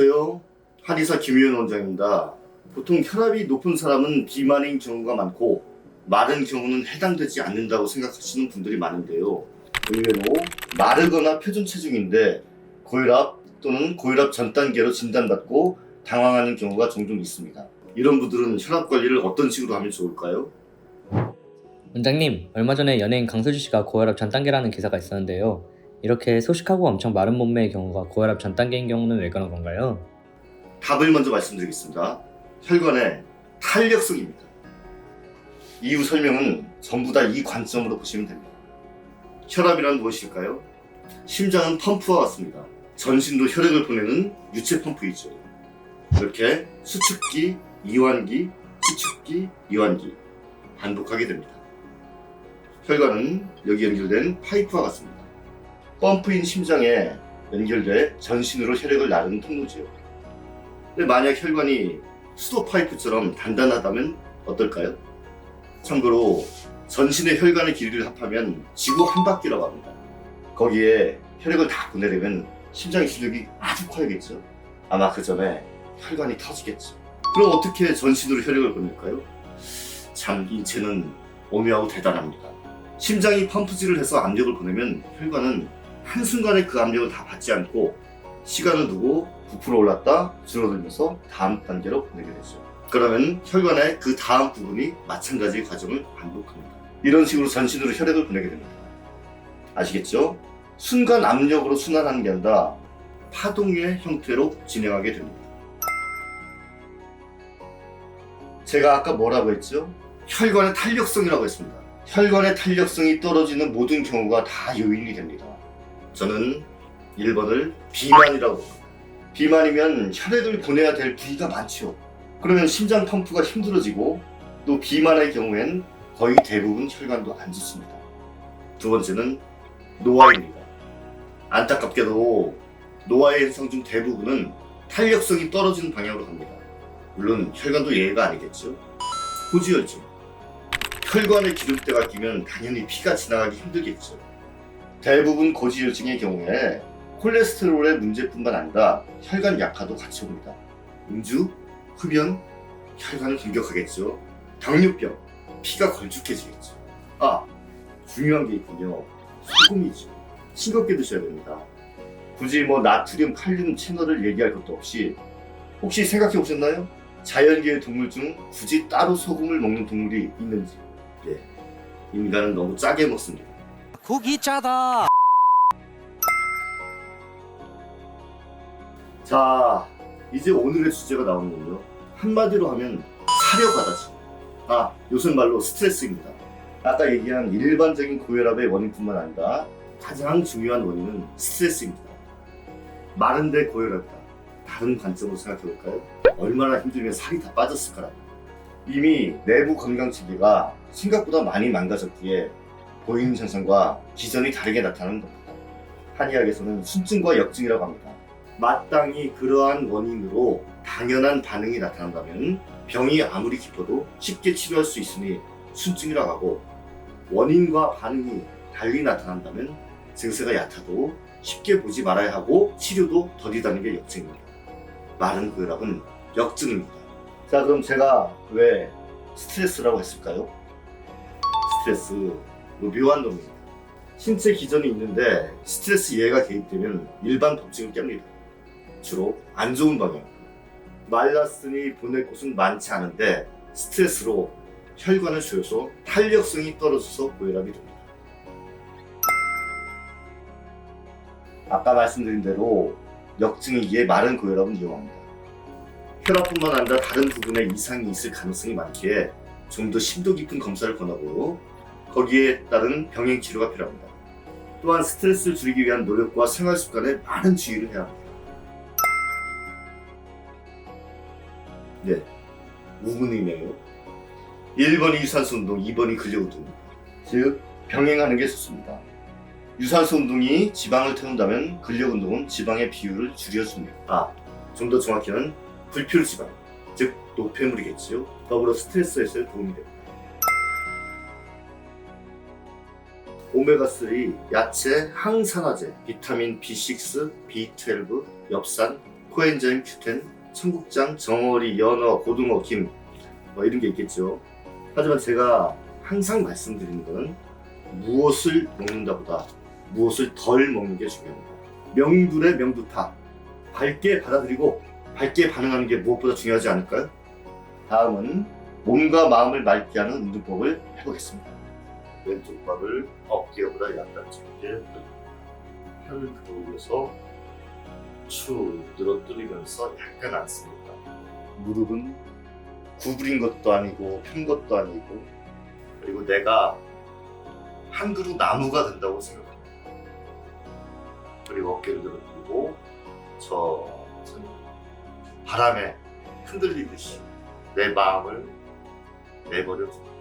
안녕하세요. 한의사 김유현 원장입니다. 보통 혈압이 높은 사람은 비만인 경우가 많고 마른 경우는 해당되지 않는다고 생각하시는 분들이 많은데요. 의외로 마르거나 표준 체중인데 고혈압 또는 고혈압 전 단계로 진단받고 당황하는 경우가 종종 있습니다. 이런 분들은 혈압 관리를 어떤 식으로 하면 좋을까요? 원장님, 얼마 전에 연예인 강서주 씨가 고혈압 전 단계라는 기사가 있었는데요. 이렇게 소식하고 엄청 마른 몸매의 경우가 고혈압 전 단계인 경우는 왜 그런 건가요? 답을 먼저 말씀드리겠습니다. 혈관의 탄력성입니다. 이후 설명은 전부 다 이 관점으로 보시면 됩니다. 혈압이란 무엇일까요? 심장은 펌프와 같습니다. 전신으로 혈액을 보내는 유체 펌프이죠. 이렇게 수축기, 이완기, 수축기, 이완기 반복하게 됩니다. 혈관은 여기 연결된 파이프와 같습니다. 펌프인 심장에 연결돼 전신으로 혈액을 나르는 통로지요. 근데 만약 혈관이 수도 파이프처럼 단단하다면 어떨까요? 참고로 전신의 혈관의 길이를 합하면 지구 한 바퀴라고 합니다. 거기에 혈액을 다 보내려면 심장의 출력이 아주 커야겠죠. 아마 그 전에 혈관이 터지겠죠. 그럼 어떻게 전신으로 혈액을 보낼까요? 참 인체는 오묘하고 대단합니다. 심장이 펌프질을 해서 압력을 보내면 혈관은 한순간에 그 압력을 다 받지 않고 시간을 두고 부풀어 올랐다 줄어들면서 다음 단계로 보내게 되죠. 그러면 혈관의 그 다음 부분이 마찬가지 과정을 반복합니다. 이런 식으로 전신으로 혈액을 보내게 됩니다. 아시겠죠? 순간 압력으로 순환하는 게 아니라 파동의 형태로 진행하게 됩니다. 제가 아까 뭐라고 했죠? 혈관의 탄력성이라고 했습니다. 혈관의 탄력성이 떨어지는 모든 경우가 다 요인이 됩니다. 저는 1번을 비만이라고 합니다. 비만이면 혈액을 보내야 될 부위가 많죠. 그러면 심장 펌프가 힘들어지고 또 비만의 경우엔 거의 대부분 혈관도 안 좋습니다. 두 번째는 노화입니다. 안타깝게도 노화의 현상 중 대부분은 탄력성이 떨어지는 방향으로 갑니다. 물론 혈관도 예외가 아니겠죠. 고지혈증. 혈관에 기름때가 끼면 당연히 피가 지나가기 힘들겠죠. 대부분 고지혈증의 경우에 콜레스테롤의 문제뿐만 아니라 혈관 약화도 같이 옵니다. 음주, 흡연, 혈관을 공격하겠죠. 당뇨병, 피가 걸쭉해지겠죠. 아, 중요한 게 있군요. 소금이죠. 싱겁게 드셔야 됩니다. 굳이 뭐 나트륨, 칼륨 채널을 얘기할 것도 없이 혹시 생각해 보셨나요? 자연계의 동물 중 굳이 따로 소금을 먹는 동물이 있는지. 예. 인간은 너무 짜게 먹습니다. 국이 짜다. 자, 이제 오늘의 주제가 나오는군요. 한마디로 하면 사려가다지. 아, 요즘 말로 스트레스입니다. 아까 얘기한 일반적인 고혈압의 원인뿐만 아니라 가장 중요한 원인은 스트레스입니다. 마른데 고혈압이다. 다른 관점으로 생각해 볼까요? 얼마나 힘들면 살이 다 빠졌을 까라고. 이미 내부 건강 체계가 생각보다 많이 망가졌기에 보이는 현상과 기전이 다르게 나타나는 겁니다. 한의학에서는 순증과 역증이라고 합니다. 마땅히 그러한 원인으로 당연한 반응이 나타난다면 병이 아무리 깊어도 쉽게 치료할 수 있으니 순증이라고 하고 원인과 반응이 달리 나타난다면 증세가 얕아도 쉽게 보지 말아야 하고 치료도 더디다는 게 역증입니다. 마른 고혈압은 역증입니다. 자 그럼 제가 왜 스트레스라고 했을까요? 스트레스 뭐 묘한 놈입니다. 신체 기전이 있는데 스트레스 예가 개입되면 일반 법칙을 깹니다. 주로 안 좋은 방향. 말랐으니 보낼 곳은 많지 않은데 스트레스로 혈관을 조여서 탄력성이 떨어져서 고혈압이 됩니다. 아까 말씀드린 대로 역증이기에 마른 고혈압은 위험합니다. 혈압뿐만 아니라 다른 부분에 이상이 있을 가능성이 많기에 좀 더 심도 깊은 검사를 권하고 거기에 따른 병행 치료가 필요합니다. 또한 스트레스를 줄이기 위한 노력과 생활 습관에 많은 주의를 해야 합니다. 네, 우분이네요. 1번이 유산소 운동, 2번이 근력 운동. 즉, 병행하는 게 좋습니다. 유산소 운동이 지방을 태운다면 근력 운동은 지방의 비율을 줄여줍니다. 아, 좀 더 정확히는 불필 지방, 즉 노폐물이겠지요. 더불어 스트레스 해소에 도움이 됩니다. 오메가3, 야채, 항산화제, 비타민 B6, B12, 엽산, 코엔자임 Q10, 청국장, 정어리, 연어, 고등어, 김, 뭐 이런 게 있겠죠. 하지만 제가 항상 말씀드리는 거는 무엇을 먹는다보다 무엇을 덜 먹는 게 중요합니다. 명분의 명두타. 밝게 받아들이고 밝게 반응하는 게 무엇보다 중요하지 않을까요? 다음은 몸과 마음을 맑게 하는 운동법을 해보겠습니다. 왼쪽 발을 어깨보다 약간 작게 팔을 들어올려서 축 늘어뜨리면서 약간 앉습니다. 무릎은 구부린 것도 아니고 편 것도 아니고 그리고 내가 한 그루 나무가 된다고 생각합니다. 그리고 어깨를 늘어뜨리고 천천히 바람에 흔들리듯이 내 마음을 내버려 둡니다.